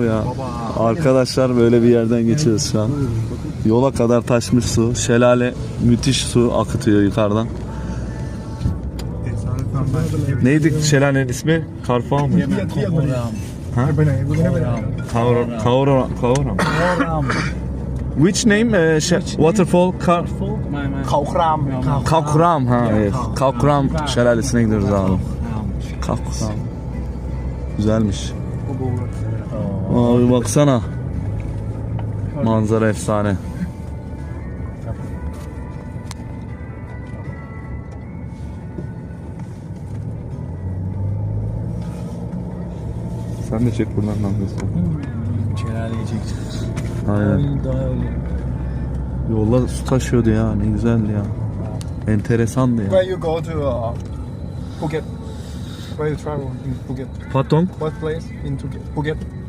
Ya. Arkadaşlar böyle bir yerden geçiyoruz şu an. Yola kadar taşmış su. Şelale müthiş su akıtıyor yukarıdan. Neydi şelalenin ismi? Karfa mı? Ha? Kavram. Which name? Uh, waterfall? Kar Kavram. Kavram. Ha, evet. Kavram şelalesine gidiyoruz abi. Kavram. Güzelmiş. Abi baksana. Manzara efsane. Sen de çek buradan nasıl? Şelaleyi çekeceğiz. Aynen. Daha öyle. Yolda su taşıyordu ya ne güzeldi ya. Enteresandı ya. Where you go to uh, Phuket? Where you travel in Phuket? Patong What place in Phuket? Phuket?